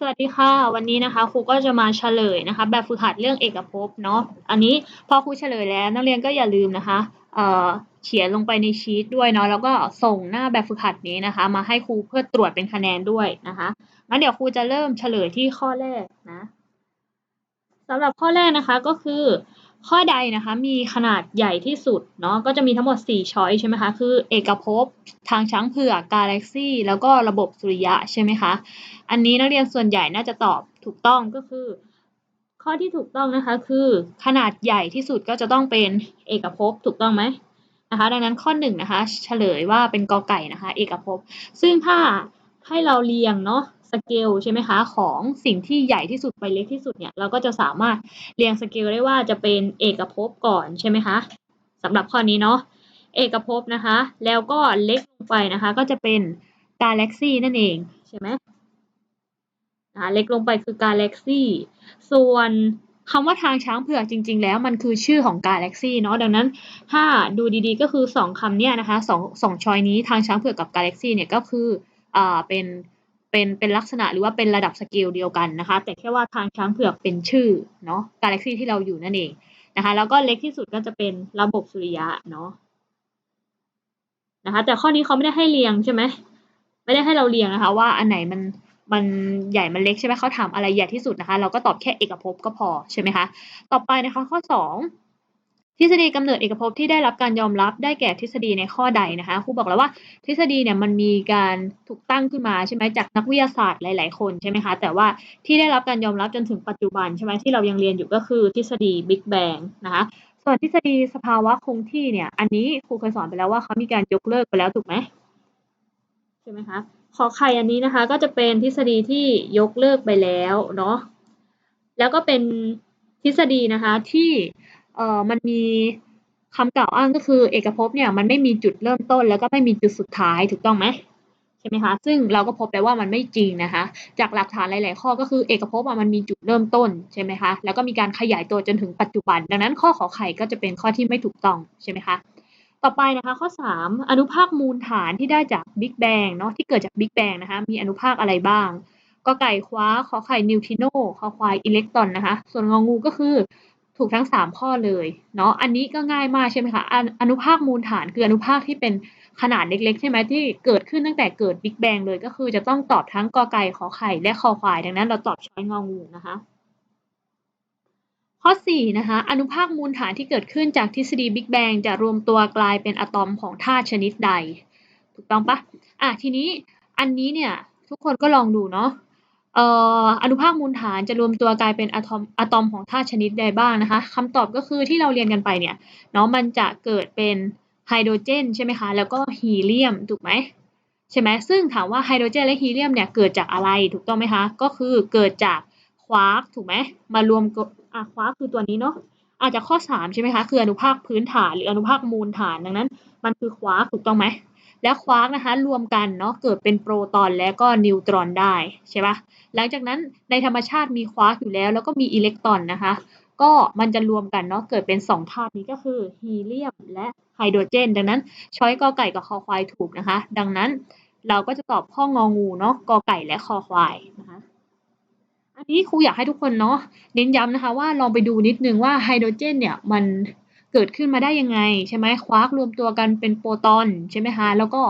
สวัสดีค่ะ วันนี้นะคะครูก็จะมาเฉลยนะคะ แบบฝึกหัดเรื่องเอกภพเนาะอันนี้พอครูเฉลยแล้วนักเรียนก็อย่าลืมนะคะเอ่อเขียนลงไปในชีตด้วยเนาะแล้วก็ส่งหน้าแบบฝึกหัดนี้นะคะ มาให้ครูเพื่อตรวจเป็นคะแนนด้วยนะคะงั้นเดี๋ยวครูจะเริ่มเฉลยที่ข้อแรกนะสำหรับข้อแรกนะคะก็คือ ข้อใดนะคะมีขนาดใหญ่ที่สุดเนาะก็จะมีทั้งหมด 4 ช้อยใช่ไหมคะ คือเอกภพ ทางช้างเผือกกาแล็กซี่ แล้วก็ระบบสุริยะใช่ไหมคะ อันนี้นักเรียนส่วนใหญ่น่าจะตอบถูกต้องก็คือ ข้อที่ถูกต้องนะคะคือขนาดใหญ่ที่สุดก็จะต้องเป็นเอกภพถูกต้องไหมนะคะ ดังนั้นข้อหนึ่งนะคะ เฉลยว่าเป็นกอไก่นะคะ เอกภพ ซึ่งถ้าให้เราเรียงเนาะ สเกลใช่ไหมคะของสิ่งที่ใหญ่ที่สุดไปเล็กที่สุดเนี่ยเราก็จะสามารถเรียงสเกลได้ว่าจะเป็นเอกภพก่อนใช่ไหมคะสำหรับข้อนี้เนาะเอกภพนะคะ แล้วก็เล็กลงไปนะคะ ก็จะเป็นกาแล็กซี่นั่นเองใช่ไหมเล็กลงไปคือกาแล็กซี่ส่วนคำว่าทางช้างเผือกจริง ๆ แล้วมันคือชื่อของกาแล็กซี่เนาะดังนั้นถ้าดูดีๆก็คือสองคำเนี้ยนะคะสองสองชอยนี้ทางช้างเผือกกับกาแล็กซี่เนี่ยก็คืออ่าเป็น เป็นเป็นลักษณะหรือว่าเป็นระดับสเกลเดียวกันนะคะ แต่แค่ว่าทางช้างเผือกเป็นชื่อเนาะกาแล็กซี่ที่เราอยู่นั่นเองนะคะแล้วก็เล็กที่สุดก็จะเป็นระบบสุริยะเนาะนะคะแต่ข้อนี้เขาไม่ได้ให้เรียงใช่ไหมไม่ได้ให้เราเรียงนะคะ ว่าอันไหนมันมันใหญ่มันเล็กใช่ไหมเขาถามอะไรใหญ่ที่สุดนะคะ เราก็ตอบแค่เอกภพก็พอใช่ไหมคะต่อไปนะคะข้อสอง ทฤษฎีกำเนิดเอกภพที่ได้รับการยอมรับได้แก่ทฤษฎีในข้อใดนะคะครูบอกแล้วว่าทฤษฎีเนี่ยมันมีการถูกตั้งขึ้นมาใช่ไหมจากนักวิทยาศาสตร์หลาย ๆ คนใช่ไหมคะแต่ว่าที่ได้รับการยอมรับจนถึงปัจจุบันใช่ไหมที่เรายังเรียนอยู่ก็คือทฤษฎีบิ๊กแบงนะคะส่วนทฤษฎีสภาวะคงที่เนี่ยอันนี้ครูเคยสอนไปแล้วว่าเขามีการยกเลิกไปแล้วถูกไหมใช่ไหมคะขอไข่อันนี้นะคะก็จะเป็นทฤษฎีที่ยกเลิกไปแล้วเนาะแล้วก็เป็นทฤษฎีนะคะที่ เอ่อมันมีคำกล่าวอ้างก็คือเอกภพเนี่ยมันไม่มีจุดเริ่มต้น แล้วก็ไม่มีจุดสุดท้ายถูกต้องไหมใช่ไหมคะซึ่งเราก็พบแล้วว่ามันไม่จริงนะคะ จากหลักฐานหลาย ๆ ข้อก็คือเอกภพมันมีจุดเริ่มต้นใช่ไหมคะแล้วก็มีการขยายตัวจนถึงปัจจุบัน ดังนั้นข้อขอไข่ก็จะเป็นข้อที่ไม่ถูกต้องใช่ไหมคะต่อไปนะคะข้อ 3 อนุภาคมูลฐานที่ได้จากบิ๊กแบงเนาะที่เกิดจากบิ๊กแบงนะคะมีอนุภาคอะไรบ้างก็ไก่คว้าขอไข่นิวทริโนคอควายอิเล็กตรอนนะคะ ส่วนงองูก็คือ ถูกทั้ง 3 ข้อเลยเนาะอันนี้ก็ง่ายมากใช่ไหมคะอนุภาคมูลฐานคืออนุภาคที่เป็นขนาดเล็กๆ ใช่ไหมที่เกิดขึ้นตั้งแต่เกิดบิ๊กแบงเลยก็คือจะต้องตอบทั้งกอไก่ขอไข่และคอควาย ดังนั้นเราตอบช้อยงองูนะคะ ข้อ4นะคะอนุภาคมูลฐานที่เกิดขึ้นจากทฤษฎีบิ๊กแบงจะรวมตัวกลายเป็นอะตอมของธาตุชนิดใด ถูกต้องปะอะทีนี้อันนี้เนี่ยทุกคนก็ลองดูเนาะ เอ่ออนุภาคมูลฐานจะรวมตัวกลายเป็นอะตอมอะตอมของธาตุชนิดใดบ้างนะคะคำตอบก็คือที่เราเรียนกันไปเนี่ยเนาะมันจะเกิดเป็นไฮโดรเจนใช่ไหมคะ แล้วก็ฮีเลียมถูกไหมใช่ไหมซึ่งถามว่าไฮโดรเจนและฮีเลียมเนี่ยเกิดจากอะไรถูกต้องไหมคะ ก็คือเกิดจากควาร์กถูกไหมมารวมอะควาร์กคือตัวนี้เนาะอาจจะข้อ 3 ใช่ไหมคะ คืออนุภาคพื้นฐานหรืออนุภาคมูลฐานดังนั้น มันคือควาร์กถูกต้องไหม และควาร์กนะคะรวมกันเนาะเกิดเป็นโปรตอนและก็นิวตรอนได้ใช่ปะหลังจากนั้นในธรรมชาติมีควาร์กอยู่แล้ว แล้วก็มีอิเล็กตรอนนะคะ ก็มันจะรวมกันเนาะเกิดเป็น2ธาตุนี้ก็คือฮีเลียมและไฮโดรเจน ดังนั้นช้อยกอไก่กับคอควายถูกนะคะ ดังนั้นเราก็จะตอบข้ององูเนาะกอไก่และคอควายนะคะอันนี้ครูอยากให้ทุกคนเนาะเน้นย้ำนะคะว่าลองไปดูนิดนึงว่าไฮโดรเจนเนี่ยมัน เกิดขึ้นมาได้ยังไงใช่ไหมควาร์กรวมตัวกันเป็นโปรตอนใช่ไหมคะแล้วก็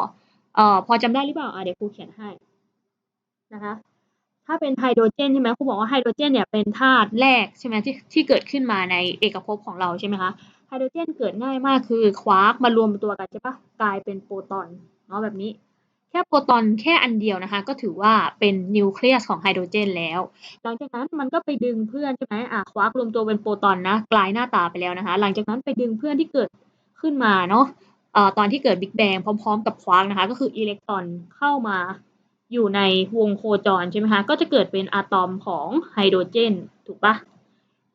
เอ่อพอจำได้หรือเปล่าอะเดี๋ยวครูเขียนให้นะคะถ้าเป็นไฮโดรเจนใช่ไหมครูบอกว่าไฮโดรเจนเนี่ยเป็นธาตุแรกใช่ไหมที่ที่เกิดขึ้นมาในเอกภพของเราใช่ไหมคะไฮโดรเจนเกิดง่ายมากคือควาร์กมารวมตัวกันใช่ปะกลายเป็นโปรตอนเนาะแบบนี้ แค่โปรตอนแค่อันเดียวนะคะ ก็ถือว่าเป็นนิวเคลียสของไฮโดรเจนแล้ว หลังจากนั้นมันก็ไปดึงเพื่อนใช่ไหมอะควาร์กรวมตัวเป็นโปรตอนนะกลายหน้าตาไปแล้วนะคะ หลังจากนั้นไปดึงเพื่อนที่เกิดขึ้นมาเนาะอตอนที่เกิดบิ๊กแบงพร้อมๆ กับควาร์กนะคะ ก็คืออิเล็กตรอนเข้ามาอยู่ในวงโคจรใช่ไหมคะก็จะเกิดเป็นอะตอมของไฮโดรเจน ถูกปะ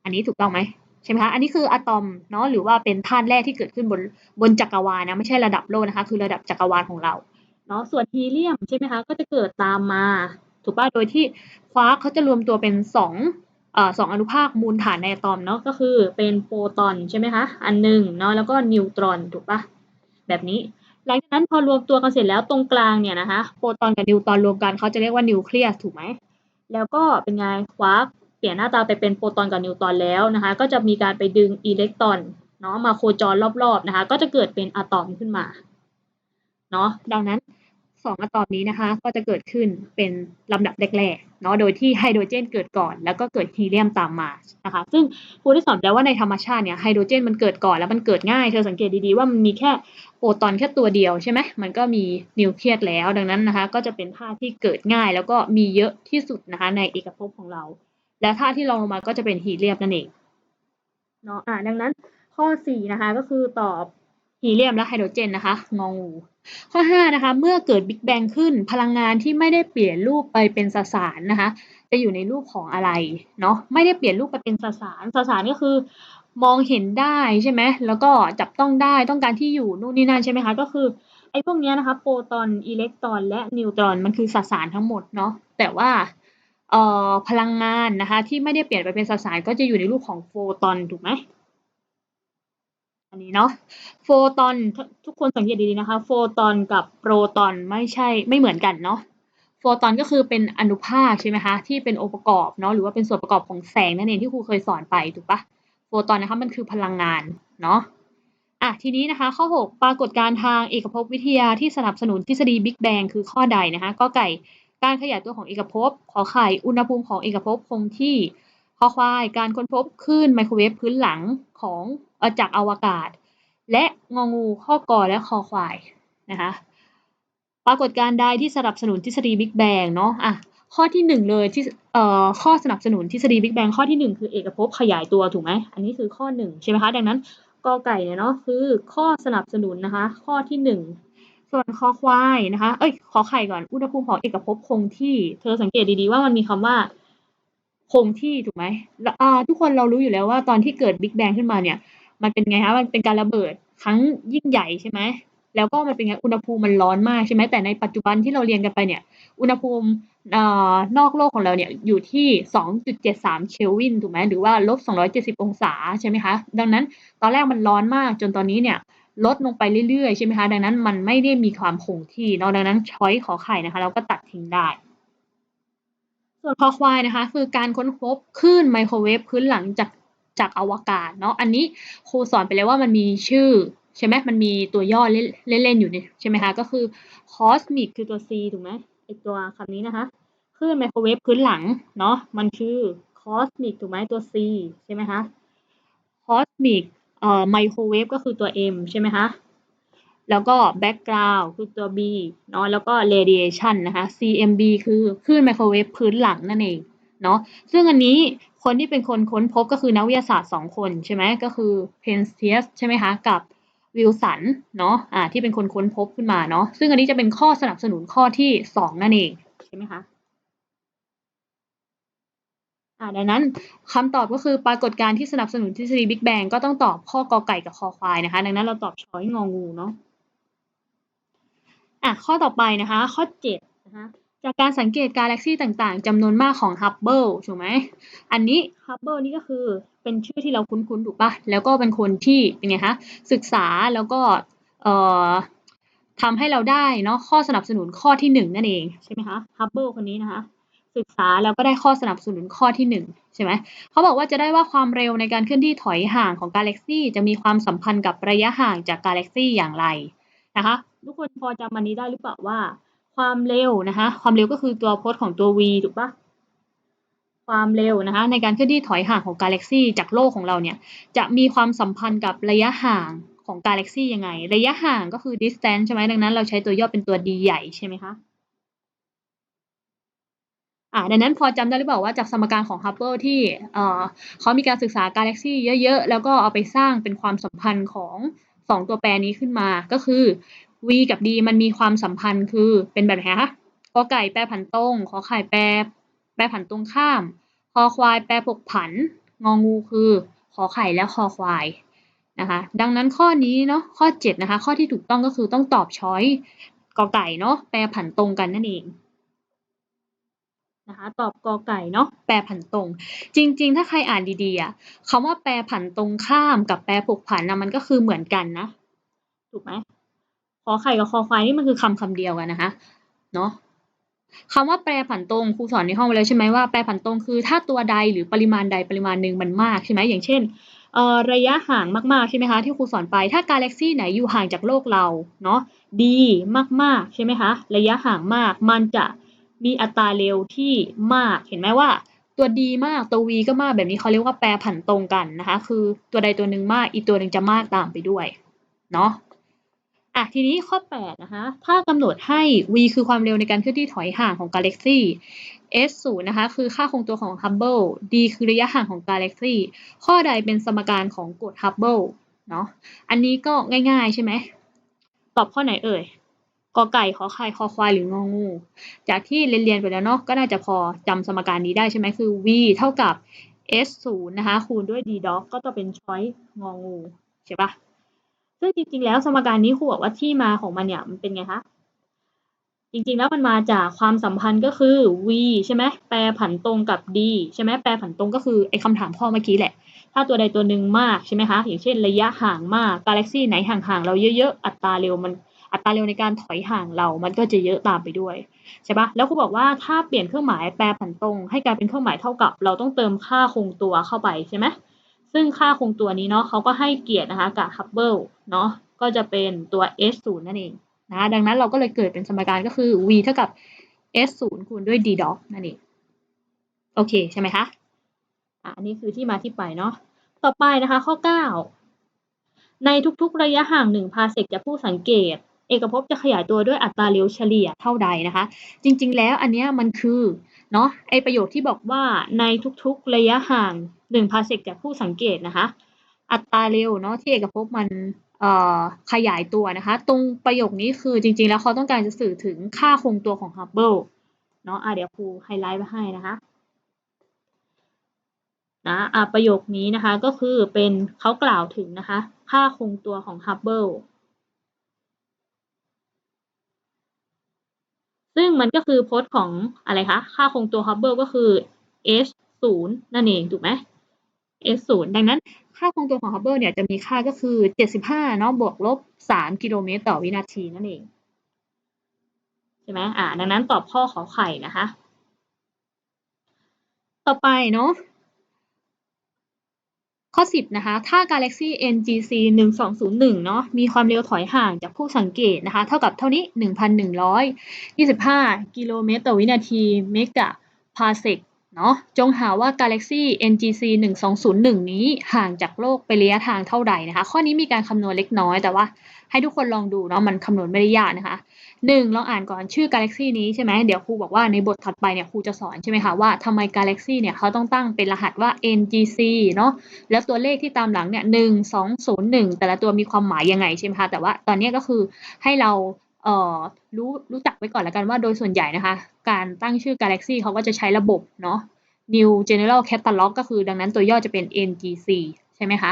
อันนี้ถูกต้องไหมใช่ไหมคะอันนี้คืออะตอมเนาะหรือว่าเป็นธาตุแรกที่เกิดขึ้นบนบนจักรวาลนะไม่ใช่ระดับโลกนะคะ คือระดับจักรวาลของเรา นาะส่วนฮีเลียมใช่ไหมคะก็จะเกิดตามมา ถูกป่ะโดยที่ควาร์กเขาจะรวมตัวเป็นสองสองอนุภาคมูลฐานในอะตอมเนาะก็คือเป็นโปรตอนใช่ไหมคะอันหนึ่งเนาะแล้วก็นิวตรอนถูกป่ะแบบนี้ หลังจากนั้นพอรวมตัวกันเสร็จแล้วตรงกลางเนี่ยนะคะโปรตอนกับนิวตรอนรวมกันเขาจะเรียกว่านิวเคลียสถูกไหมแล้วก็เป็นไงควาร์กเปลี่ยนหน้าตาไปเป็นโปรตอนกับนิวตรอนแล้วนะคะ ก็จะมีการไปดึงอิเล็กตรอนเนาะมาโคจรรอบๆนะคะ ก็จะเกิดเป็นอะตอมขึ้นมาเนาะดังนั้น สองอะตอมนี้นะคะ ก็จะเกิดขึ้นเป็นลำดับแรกๆเนาะโดยที่ไฮโดรเจนเกิดก่อน แล้วก็เกิดฮีเลียมตามมานะคะ ซึ่งครูได้สอนแล้วว่าในธรรมชาติเนี่ยไฮโดรเจนมันเกิดก่อนแล้วมันเกิดง่าย เธอสังเกตดีๆว่ามันมีแค่โปรตอนแค่ตัวเดียวใช่ไหมมันก็มีนิวเคลียสแล้ว ดังนั้นนะคะ ก็จะเป็นธาตุที่เกิดง่าย แล้วก็มีเยอะที่สุดนะคะ ในเอกภพของเรา และธาตุที่รองลงมาก็จะเป็นฮีเลียมนั่นเองเนาะอ่าดังนั้นข้อสี่นะคะก็คือตอบฮีเลียมและไฮโดรเจนนะคะงองู ข้อ 5 นะคะ เมื่อเกิดบิ๊กแบงขึ้น พลังงานที่ไม่ได้เปลี่ยนรูปไปเป็นสสารนะคะ จะอยู่ในรูปของอะไรเนาะไม่ได้เปลี่ยนรูปไปเป็นสสารสสารก็คือมองเห็นได้ใช่ไหมแล้วก็จับต้องได้ต้องการที่อยู่นู่นนี่นั่นใช่ไหมคะก็คือไอ้พวกเนี้ยนะคะโปรตอนอิเล็กตรอนและนิวตรอนมันคือสสารทั้งหมดเนาะแต่ว่าเอ่อพลังงานนะคะที่ไม่ได้เปลี่ยนไปเป็นสสารก็จะอยู่ในรูปของโฟตอนถูกไหม อันนี้เนาะโฟตอนทุกคนสังเกตดีๆนะคะ โฟตอนกับโปรตอนไม่ใช่ไม่เหมือนกันเนาะโฟตอนก็คือเป็นอนุภาคใช่ไหมคะที่เป็นองค์ประกอบเนาะหรือว่าเป็นส่วนประกอบของแสงนั่นเองที่ครูเคยสอนไปถูกปะโฟตอนนะคะมันคือพลังงานเนาะอะทีนี้นะคะข้อ 6 ปรากฏการทางเอกภพวิทยาที่สนับสนุนทฤษฎีบิ๊กแบงคือข้อใดนะคะก็ไก่การขยายตัวของเอกภพขอไข่อุณหภูมิของเอกภพคงที่ ขอควายการค้นพบคลื่นไมโครเวฟพื้นหลังของอจากอวกาศ และงองูข้อกอและคอควายนะคะปรากฏการใดที่สนับสนุนทฤษฎีบิ๊กแบงเนาะอะข้อที่หนึ่งเลยที่เอ่อข้อสนับสนุนทฤษฎีบิ๊กแบงข้อที่หนึ่งคือเอกภพขยายตัวถูกไหมอันนี้คือข้อหนึ่งใช่ไหมคะดังนั้นกอไก่เนี่ยเนาะคือข้อสนับสนุนนะคะ ข้อที่หนึ่งส่วนคอควายนะคะเอ้ยขอไข่ก่อนอุณหภูมิของเอกภพคงที่ เธอสังเกตดีๆว่ามันมีคำว่า คงที่ถูกไหมทุกคนเรารู้อยู่แล้วว่าตอนที่เกิดบิ๊กแบงขึ้นมาเนี่ย มันเป็นไงคะมันเป็นการระเบิดครั้งยิ่งใหญ่ใช่ไหมแล้วก็มันเป็นไงอุณหภูมิมันร้อนมากใช่ไหมแต่ในปัจจุบันที่เราเรียนกันไปเนี่ย อุณหภูมินอกโลกของเราเนี่ยอยู่ที่ 2.73เคลวินถูกไหมหรือว่าลบ 270 องศาใช่ไหมคะดังนั้นตอนแรกมันร้อนมากจนตอนนี้เนี่ยลดลงไปเรื่อยๆใช่ไหมคะดังนั้นมันไม่ได้มีความคงที่เนาะดังนั้นช้อยขอไข่นะคะ เราก็ตัดทิ้งได้ ส่วนคอควายนะคะ คือการค้นพบคลื่นไมโครเวฟพื้นหลังจากจากอวกาศเนาะอันนี้ครูสอนไปแล้วว่ามันมีชื่อใช่ไหมมันมีตัวย่อเล่นๆอยู่เนี่ยใช่ไหมคะ ก็คือ cosmic คือตัว c ถูกไหมไอตัวคำนี้นะคะคลื่นไมโครเวฟพื้นหลังเนาะมันคือ cosmic ถูกไหมตัว c ใช่ไหมคะ cosmic เอ่อไมโครเวฟก็คือตัว m ใช่ไหมคะ แล้วก็ background คือตัว b เนาะแล้วก็ radiation นะคะ cmb คือคลื่นไมโครเวฟพื้นหลังนั่นเองเนาะซึ่งอันนี้คนที่เป็นคนค้นพบก็คือนักวิทยาศาสตร์สองคนใช่ไหมก็คือเพนเซียสใช่ไหมคะ กับวิลสันเนาะอ่าที่เป็นคนค้นพบขึ้นมาเนาะซึ่งอันนี้จะเป็นข้อสนับสนุนข้อที่สองนั่นเองใช่ไหมคะอ่าดังนั้นคำตอบก็คือปรากฏการณ์ที่สนับสนุนทฤษฎีบิ๊กแบงก็ต้องตอบข้อกอไก่กับคอควายนะคะ ดังนั้นเราตอบช้อยงองูเนาะ อะข้อต่อไปนะคะ ข้อเจ็ดนะคะจากการสังเกตกาแล็กซี่ต่างๆจำนวนมากของฮับเบิลถูกไหมอันนี้ฮับเบิลนี่ก็คือเป็นชื่อที่เราคุ้นๆถูกปะแล้วก็เป็นคนที่เป็นไงคะศึกษาแล้วก็เอ่อทำให้เราได้เนาะข้อสนับสนุนข้อที่หนึ่งนั่นเองใช่ไหมคะฮับเบิลคนนี้นะคะศึกษาแล้วก็ได้ข้อสนับสนุนข้อที่หนึ่งใช่ไหมเขาบอกว่าจะได้ว่าความเร็วในการเคลื่อนที่ถอยห่างของกาแล็กซี่จะมีความสัมพันธ์กับระยะห่างจากกาแล็กซี่อย่างไร นะคะทุกคนพอจำมันนี้ได้หรือเปล่าว่า ความเร็วนะคะความเร็วก็คือตัวพจน์ของตัว v ถูกปะความเร็วนะคะในการเคลื่อนที่ถอยห่างของกาแล็กซี่จากโลกของเราเนี่ยจะมีความสัมพันธ์กับระยะห่างของกาแล็กซี่ยังไง ระยะห่างก็คือ distance ใช่ไหมดังนั้น เราใช้ตัวย่อเป็นตัว d ใหญ่ใช่ไหมคะอ่าดังนั้นพอจำได้หรือเปล่าว่าจากสมการของฮับเบิลที่เอ่อเขามีการศึกษากาแล็กซี่เยอะๆ แล้วก็เอาไปสร้างเป็นความสัมพันธ์ของ องตัวแปรนี้ขึ้นมาก็คือ v กับ d มันมีความสัมพันธ์คือเป็นแบบไหนคะกอไก่แปรผันตรง ขอไข่แปรแปรผันตรงข้าม คอควายแปรผกผัน งองูคือ ขอไข่และคอควายนะคะ ดังนั้นข้อนี้เนาะข้อ 7 นะคะ ข้อที่ถูกต้องก็คือต้องตอบช้อยกอไก่เนาะแปรผันตรงกันนั่นเอง นะคะตอบกอไก่เนาะแปรผันตรง จริง ๆ ถ้าใครอ่านดีๆอะคำว่าแปรผันตรงข้ามกับแปรผกผันนะมันก็คือเหมือนกันนะถูกไหมขอไข่กับคอควายนี่มันคือคำคำเดียวกันนะคะเนาะคำว่าแปรผันตรงครูสอนในห้องไปแล้วใช่ไหมว่าแปรผันตรงคือถ้าตัวใดหรือปริมาณใดปริมาณหนึ่งมันมากใช่ไหมอย่างเช่นระยะห่างมากๆใช่ไหมคะที่ครูสอนไปถ้ากาแล็กซี่ไหนอยู่ห่างจากโลกเราเนาะดีมากๆใช่ไหมคะระยะห่างมากมันจะ มีอัตราเร็วที่มาก เห็นไหมว่า ตัวดีมากตัว v ก็มากแบบนี้เขาเรียกว่าแปรผันตรงกันนะคะ คือตัวใดตัวหนึ่งมากอีกตัวหนึ่งจะมากตามไปด้วยเนาะอะทีนี้ข้อ8นะคะถ้ากำหนดให้ v คือความเร็วในการเคลื่อนที่ถอยห่างของกาแล็กซี่ s 0นะคะคือค่าคงตัวของ Hubble d คือระยะห่างของกาแล็กซี่ข้อใดเป็นสมการของกฎ Hubble เนาะอันนี้ก็ง่ายๆใช่ไหมตอบข้อไหนเอ่ย กอไก่ขอไข่คอควายหรืององู จากที่เรียนๆไปแล้วเนาะก็น่าจะพอจำสมการนี้ได้ใช่ไหมคือ v เท่ากับ s 0นะคะคูณด้วย d dot ก็จะเป็นช้อยงองูใช่ปะซึ่งจริงๆแล้วสมการนี้ครูบอกว่าที่มาของมันเนี่ยมันเป็นไงคะจริงๆแล้วมันมาจากความสัมพันธ์ก็คือ v ใช่ไหมแปรผันตรงกับ d ใช่ไหมแปรผันตรงก็คือไอ้คำถามข้อเมื่อกี้แหละ ถ้าตัวใดตัวหนึ่งมากใช่ไหมคะอย่างเช่นระยะห่างมากกาแล็กซี่ไหนห่างๆเราเยอะๆอัตราเร็วมัน อัตราเร็วในการถอยห่างเรา มันก็จะเยอะตามไปด้วยใช่ปะแล้วครูบอกว่าถ้าเปลี่ยนเครื่องหมายแปรผันตรง ให้กลายเป็นเครื่องหมายเท่ากับ เราต้องเติมค่าคงตัวเข้าไปใช่ไหมซึ่งค่าคงตัวนี้เนาะเขาก็ให้เกียรตินะคะกับ Hubble เนาะก็จะเป็นตัว s 0นั่นเองนะดังนั้นเราก็เลยเกิดเป็นสมการก็คือ v เท่ากับ s 0คูณด้วย d dot นั่นเองโอเคใช่ไหมคะอะอันนี้คือที่มาที่ไปเนาะต่อไปนะคะข้อ 9 ในทุกๆระยะห่าง1พาเซกจากผู้สังเกต เอกภพจะขยายตัวด้วยอัตราเร็วเฉลี่ยเท่าใดนะคะ จริงๆ แล้วอันเนี้ยมันคือเนาะไอประโยคที่บอกว่าในทุกๆระยะห่าง1พาเซกจากผู้สังเกตนะคะ อัตราเร็วเนาะที่เอกภพมันขยายตัวนะคะ ตรงประโยคนี้คือจริงๆ แล้วเขาต้องการจะสื่อถึงค่าคงตัวของ Hubble เนาะะเดี๋ยวครูไฮไลท์ไว้ให้นะคะนะอะประโยคนี้นะคะก็คือเป็นเขากล่าวถึงนะคะ ค่าคงตัวของ Hubble ซึ่งมันก็คือพจน์ของอะไรคะ ค่าคงตัวฮับเบิลก็คือ h 0นั่นเอง ถูกไหม h 0ดังนั้น ค่าคงตัวของฮับเบิลเนี่ยจะมีค่าก็คือ 75 เนาะบวกลบ 3 กิโลเมตรต่อวินาทีนั่นเอง ใช่ไหมอ่า ดังนั้นตอบข้อขอไข่นะคะ ต่อไปเนาะ ข้อ 10 นะคะ ถ้า Galaxy NGC 1201 เนาะ มีความเร็วถอยห่างจากผู้สังเกตนะคะ เท่ากับเท่านี้ 1,125 กิโลเมตรต่อวินาทีเมกะพาเซกเนาะ จงหาว่า Galaxy NGC 1201 นี้ห่างจากโลกไประยะทางเท่าใดนะคะ ข้อนี้มีการคำนวณเล็กน้อยแต่ว่าให้ทุกคนลองดูเนาะ มันคำนวณไม่ได้ยากนะคะ หนึ่งลองอ่านก่อนชื่อ Galaxy นี้ใช่ไหมเดี๋ยวครูบอกว่าในบทถัดไปเนี่ยครูจะสอนใช่ไหมคะว่าทำไม Galaxy เนี่ยเขาต้องตั้งเป็นรหัสว่า NGC เนาะแล้วตัวเลขที่ตามหลังเนี่ย1 2 0 1แต่ละตัวมีความหมายยังไงใช่ไหมคะแต่ว่าตอนนี้ก็คือให้เราเอ่อรู้รู้จักไว้ก่อนแล้วกันว่าโดยส่วนใหญ่นะคะ การตั้งชื่อ Galaxy เขาก็จะใช้ระบบเนาะ New General Catalog ก็คือดังนั้นตัวย่อจะเป็น NGC ใช่ไหมคะ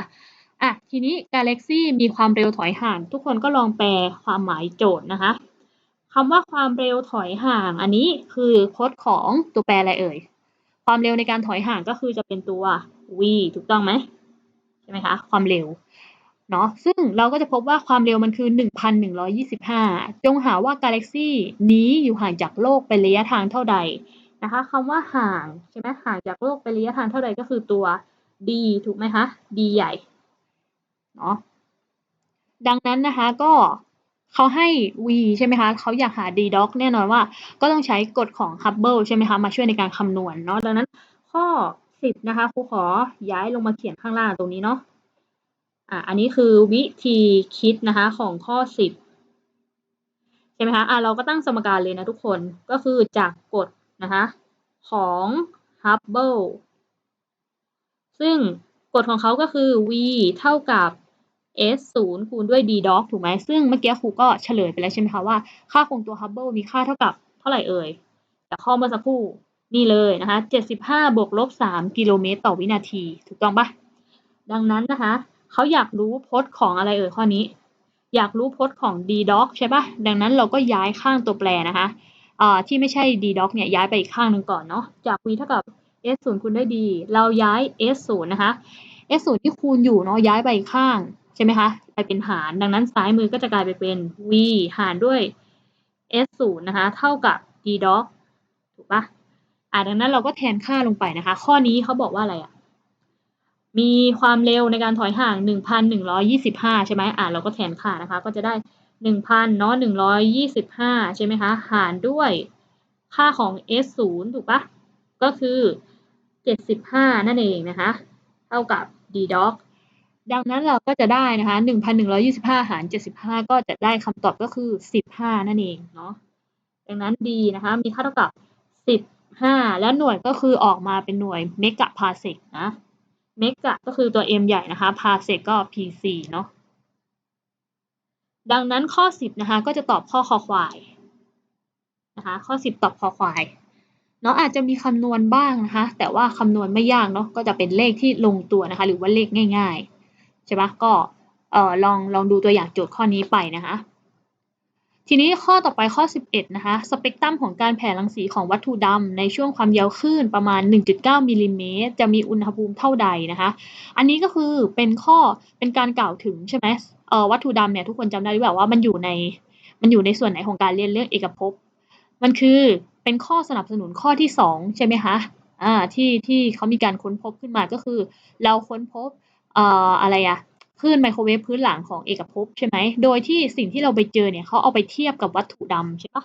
อะทีนี้ Galaxy มีความเร็วถอยห่าง ทุกคนก็ลองแปลความหมายโจทย์นะคะ คำว่าความเร็วถอยห่าง อันนี้คือโค้ดของตัวแปรอะไรเอ่ย ความเร็วในการถอยห่างก็คือจะเป็นตัว v ถูกต้องไหมใช่ไหมคะ ความเร็วเนาะซึ่งเราก็จะพบว่าความเร็วมันคือ 1,125 จงหาว่า Galaxy นี้อยู่ห่างจากโลกเป็นระยะทางเท่าใดนะคะคำว่าห่างใช่ไหมห่างจากโลกเป็นระยะทางเท่าใดก็คือตัว d ถูกไหมคะ d ใหญ่เนาะดังนั้นนะคะก็ เขาให้ v ใช่ไหมคะเขาอยากหา d doc แน่นอนว่า ก็ต้องใช้กฎของ Hubble ใช่ไหมคะ มาช่วยในการคำนวณเนาะ ดังนั้นข้อ 10 นะคะครูขอย้ายลงมาเขียนข้างล่างตรงนี้เนาะ อะ อันนี้คือวิธีคิดนะคะของข้อ 10 ใช่ไหมคะ อะ เราก็ตั้งสมการเลยนะทุกคน ก็คือจากกฎนะคะของ Hubble ซึ่งกฎของเขาก็คือ v เท่ากับ s 0คูณด้วย d dot ถูกไหมซึ่งเมื่อกี้ครูก็เฉลยไปแล้วใช่ไหมคะว่าค่าคงตัว Hubble มีค่าเท่ากับเท่าไหร่เอ่ยจากข้อเมื่อสักครู่นี่เลยนะคะ75บวกลบ3กิโลเมตรต่อวินาที ถูกต้องปะดังนั้นนะคะเขาอยากรู้พจน์ของอะไรเอ่ยข้อนี้ อยากรู้พจน์ของ d dot ใช่ปะดังนั้นเราก็ย้ายข้างตัวแปรนะคะที่ไม่ใช่ d doc เนี่ยย้ายไปอีกข้างหนึ่งก่อนเนาะจาก v เท่ากับ s 0คูณด้วย d เราย้าย s 0นะคะ s 0ที่คูณอยู่เนาะย้ายไปอีกข้าง ช่ไหมคะไปเป็นหาร ดังนั้นซ้ายมือก็จะกลายไปเป็น v หารด้วย s 0นะคะ เท่ากับ d doc ถูกปะอ่าดังนั้นเราก็แทนค่าลงไปนะคะ ข้อนี้เขาบอกว่าอะไรอะ มีความเร็วในการถอยห่าง 1,125 ใช่ไหมอ่าเราก็แทนค่านะคะ ก็จะได้ 1,000เนาะ125 ใช่ไหมคะ หารด้วยค่าของ s 0ถูกปะก็คือ 75 นั่นเองนะคะ เท่ากับ d doc ดังนั้นเราก็จะได้นะคะ1,125 หาร 75 ก็จะได้คำตอบก็คือ 15 นั่นเองเนาะ ดังนั้น d นะคะ มีค่าเท่ากับ 15 และหน่วยก็คือออกมาเป็นหน่วยเมกะพาเซกนะ เมกะก็คือตัว m ใหญ่นะคะ พาเซกก็ pc เนาะ ดังนั้นข้อ 10 นะคะ ก็จะตอบข้อคอควายนะคะ ข้อ 10 ตอบคอควายเนาะอาจจะมีคำนวณบ้างนะคะ แต่ว่าคำนวณไม่ยากเนาะก็จะเป็นเลขที่ลงตัวนะคะ หรือว่าเลขง่าย ๆ ใช่ปะก็เออลองลองดูตัวอย่างโจทย์ข้อนี้ไปนะคะทีนี้ข้อต่อไปข้อ 11 นะคะ สเปกตรัมของการแผ่รังสีของวัตถุดำในช่วงความยาวคลื่นประมาณ 1.9มิลลิเมตรจะมีอุณหภูมิเท่าใดนะคะ อันนี้ก็คือเป็นข้อเป็นการกล่าวถึงใช่ไหมเอ่อวัตถุดำเนี่ยทุกคนจำได้หรือเปล่าว่ามันอยู่ในมันอยู่ในส่วนไหนของการเรียนเรื่องเอกภพ มันคือเป็นข้อสนับสนุนข้อที่สองใช่ไหมคะอ่าที่ที่เขามีการค้นพบขึ้นมาก็คือ เราค้นพบ เอ่ออะไรอะคลื่นไมโครเวฟพื้นหลังของเอกภพใช่ไหม โดยที่สิ่งที่เราไปเจอเนี่ยเขาเอาไปเทียบกับวัตถุดำใช่ปะ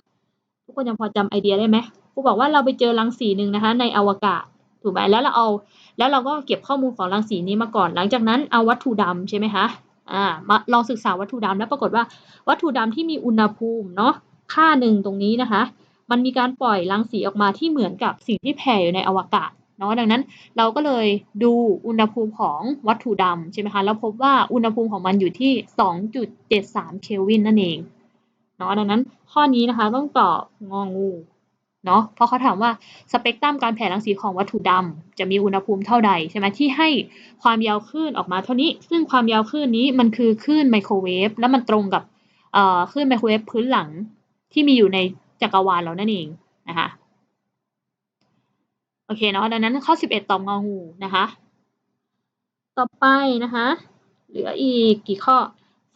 ทุกคนยังพอจำไอเดียได้ไหมครูบอกว่าเราไปเจอรังสีหนึ่งนะคะ ในอวกาศถูกไหมแล้วเราเอา แล้วเราก็เก็บข้อมูลของรังสีนี้มาก่อน หลังจากนั้นเอาวัตถุดำใช่ไหมคะอ่ามาลองศึกษาวัตถุดำแล้วปรากฏว่าวัตถุดำที่มีอุณหภูมิเนาะค่าหนึ่งตรงนี้นะคะ มันมีการปล่อยรังสีออกมาที่เหมือนกับสิ่งที่แผ่อยู่ในอวกาศ เนาะดังนั้นเราก็เลยดูอุณหภูมิของวัตถุดำใช่ไหมคะแล้วพบว่าอุณหภูมิของมันอยู่ที่ 2.73 เคลวินนั่นเองเนาะดังนั้นข้อนี้นะคะต้องตอบงองูเนาะเพราะเขาถามว่าสเปกตรัมการแผ่รังสีของวัตถุดำจะมีอุณหภูมิเท่าใดใช่ไหมที่ให้ความยาวคลื่นออกมาเท่านี้ ซึ่งความยาวคลื่นนี้มันคือคลื่นไมโครเวฟแล้วมันตรงกับเอ่อคลื่นไมโครเวฟพื้นหลังที่มีอยู่ในจักรวาลเรานั่นเองนะคะ โอเคเนาะดังนั้นข้อ 11 ตอบงองูนะคะ ต่อไปนะคะ เหลืออีกกี่ข้อ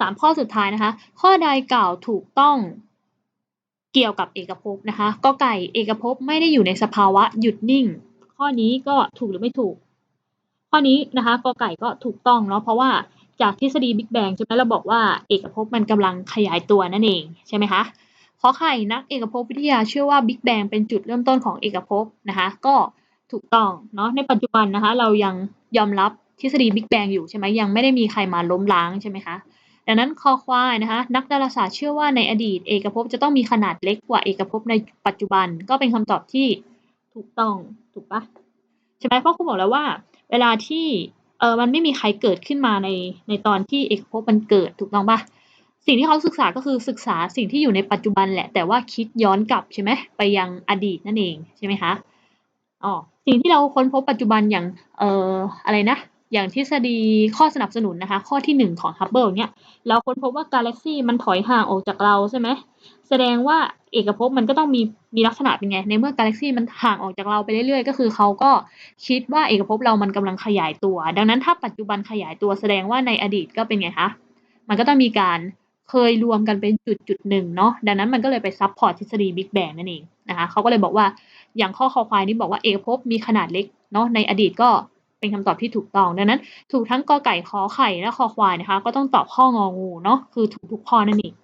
สามข้อสุดท้ายนะคะ ข้อใดกล่าวถูกต้องเกี่ยวกับเอกภพนะคะ ก็ไก่เอกภพไม่ได้อยู่ในสภาวะหยุดนิ่ง ข้อนี้ก็ถูกหรือไม่ถูก ข้อนี้นะคะกอไก่ก็ถูกต้องเนาะเพราะว่าจากทฤษฎีบิ๊กแบงใช่ไหมเราบอกว่าเอกภพมันกำลังขยายตัวนั่นเองใช่ไหมคะขอไข่นักเอกภพวิทยาเชื่อว่าบิ๊กแบงเป็นจุดเริ่มต้นของเอกภพนะคะ ก็ ถูกต้องเนาะในปัจจุบันนะคะ เรายังยอมรับทฤษฎีบิ๊กแบงอยู่ใช่ไหมยังไม่ได้มีใครมาล้มล้างใช่ไหมคะดังนั้นคอควายนะคะนักดาราศาสตร์เชื่อว่าในอดีต เอกภพจะต้องมีขนาดเล็กกว่าเอกภพในปัจจุบันก็เป็นคำตอบที่ถูกต้องถูกปะใช่ไหมเพราะคุณบอกแล้วว่า เวลาที่เออมันไม่มีใครเกิดขึ้นมาในในตอนที่เอกภพมันเกิดถูกต้องปะสิ่งที่เขาศึกษาก็คือศึกษาสิ่งที่อยู่ในปัจจุบันแหละแต่ว่าคิดย้อนกลับใช่ไหมไปยังอดีตนั่นเองใช่ไหมคะอ๋อ สิ่งที่เราค้นพบปัจจุบันอย่างเอ่ออะไรนะ อย่างทฤษฎีข้อสนับสนุนนะคะ ข้อที่หนึ่งของฮับเบิลเนี่ยเราค้นพบว่ากาแล็กซี่มันถอยห่างออกจากเราใช่ไหมแสดงว่าเอกภพมันก็ต้องมีมีลักษณะเป็นไง ในเมื่อกาแล็กซี่มันห่างออกจากเราไปเรื่อยๆ ก็คือเขาก็คิดว่าเอกภพเรามันกำลังขยายตัว ดังนั้นถ้าปัจจุบันขยายตัวแสดงว่าในอดีตก็เป็นไงคะ มันก็ต้องมีการเคยรวมกันเป็นจุดจุดหนึ่งเนาะ ดังนั้นมันก็เลยไปซับพอร์ตทฤษฎีบิ๊กแบงนั่นเองนะคะเขาก็เลยบอกว่า อย่างข้อคอควายนี่บอกว่าเอกภพมีขนาดเล็กเนาะในอดีตก็เป็นคำตอบที่ถูกต้องดังนั้น ถูกทั้งกอไก่ขอไข่และคอควายนะคะ ก็ต้องตอบข้ององูเนาะคือถูกทุกข้อนั่นเอง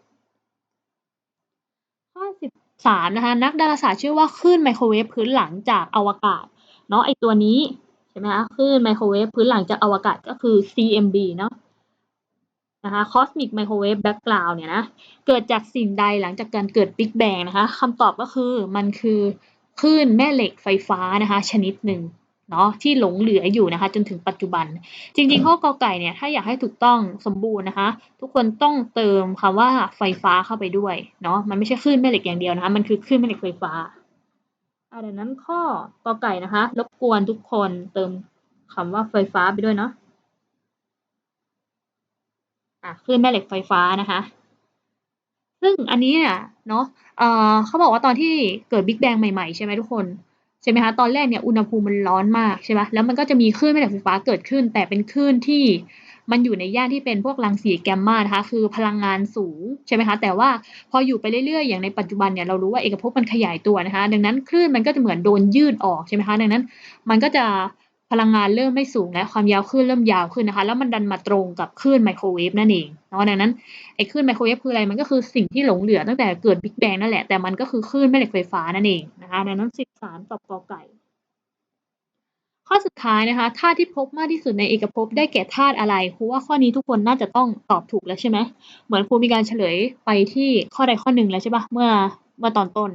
ข้อสิบสามนะคะนักดาราศาสตร์เชื่อว่าคลื่นไมโครเวฟพื้นหลังจากอวกาศเนาะไอตัวนี้ใช่ไหมคะคลื่นไมโครเวฟพื้นหลังจากอวกาศก็คือ CMB เนาะนะคะ Cosmic Microwave Background เนี่ยนะเกิดจากสิ่งใดหลังจากการเกิด Big Bang นะคะคำตอบก็คือมันคือ คลื่นแม่เหล็กไฟฟ้านะคะ ชนิดหนึ่งเนาะที่หลงเหลืออยู่นะคะ จนถึงปัจจุบัน จริงๆข้อกอไก่เนี่ยถ้าอยากให้ถูกต้องสมบูรณ์นะคะ ทุกคนต้องเติมคำว่าไฟฟ้าเข้าไปด้วยเนาะมันไม่ใช่คลื่นแม่เหล็กอย่างเดียวนะคะ มันคือคลื่นแม่เหล็กไฟฟ้าอ่าดังนั้นข้อกอไก่นะคะ รบกวนทุกคนเติมคำว่าไฟฟ้าไปด้วยเนาะอะคลื่นแม่เหล็กไฟฟ้านะคะ ซึ่งอันนี้เนี่ยเนาะเอ่อเขาบอกว่าตอนที่เกิดบิ๊กแบงใหม่ๆ ใช่ไหมทุกคนใช่ไหมคะตอนแรกเนี่ยอุณหภูมิมันร้อนมากใช่ไหมแล้วมันก็จะมีคลื่นแม่เหล็กไฟฟ้าเกิดขึ้น แต่เป็นคลื่นที่มันอยู่ในย่านที่เป็นพวกรังสีแกมมานะคะคือพลังงานสูงใช่ไหมคะแต่ว่าพออยู่ไปเรื่อยๆ อย่างในปัจจุบันเนี่ยเรารู้ว่าเอกภพมันขยายตัวนะคะดังนั้นคลื่นมันก็จะเหมือนโดนยืดออกใช่ไหมคะดังนั้นมันก็จะ พลังงานเริ่มไม่สูงและความยาวคลื่นเริ่มยาวขึ้นนะคะ แล้วมันดันมาตรงกับคลื่นไมโครเวฟนั่นเองเนาะดังนั้นไอ้คลื่นไมโครเวฟคืออะไรมันก็คือสิ่งที่หลงเหลือตั้งแต่เกิดบิ๊กแบงนั่นแหละแต่มันก็คือคลื่นแม่เหล็กไฟฟ้านั่นเองนะคะดังนั้นสิบสามตอบกอไก่ข้อสุดท้ายนะคะธาตุที่พบมากที่สุดในเอกภพได้แก่ธาตุอะไรครูว่าข้อนี้ทุกคนน่าจะต้องตอบถูกแล้วใช่ไหมเหมือนครูมีการเฉลยไปที่ข้อใดข้อหนึ่งแล้วใช่ปะเมื่อเมื่อตอนต้น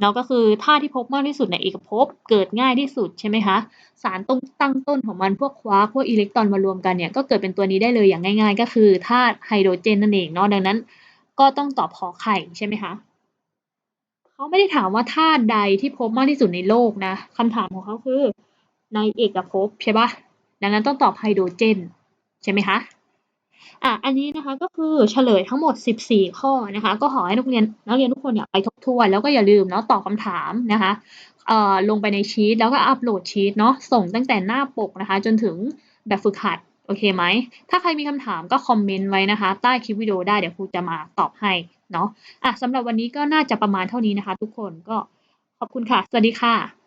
เนาะก็คือธาตุที่พบมากที่สุดในเอกภพเกิดง่ายที่สุดใช่ไหมคะสารต้นตั้งต้นของมันพวกควาพวกอิเล็กตรอนมารวมกันเนี่ยก็เกิดเป็นตัวนี้ได้เลยอย่างง่าย ๆ ก็คือธาตุไฮโดรเจนนั่นเองเนาะดังนั้น ก็ต้องตอบขอไข่ใช่ไหมคะเขาไม่ได้ถามว่าธาตุใดที่พบมากที่สุดในโลกนะคำถามของเขาคือในเอกภพใช่ปะดังนั้นต้องตอบไฮโดรเจนใช่ไหมคะ อะอันนี้นะคะก็คือเฉลยทั้งหมด 14 ข้อนะคะ ก็ขอให้นักเรียนนักเรียนทุกคนเนี่ยไปทบทวน แล้วก็อย่าลืมเนาะตอบคำถามนะคะเอ่อลงไปในชีตแล้วก็อัปโหลดชีตเนาะส่งตั้งแต่หน้าปกนะคะ จนถึงแบบฝึกหัดโอเคไหม ถ้าใครมีคำถามก็คอมเมนต์ไว้นะคะ ใต้คลิปวิดีโอได้เดี๋ยวครูจะมาตอบให้เนาะอะสำหรับวันนี้ก็น่าจะประมาณเท่านี้นะคะ ทุกคนก็ขอบคุณค่ะ สวัสดีค่ะ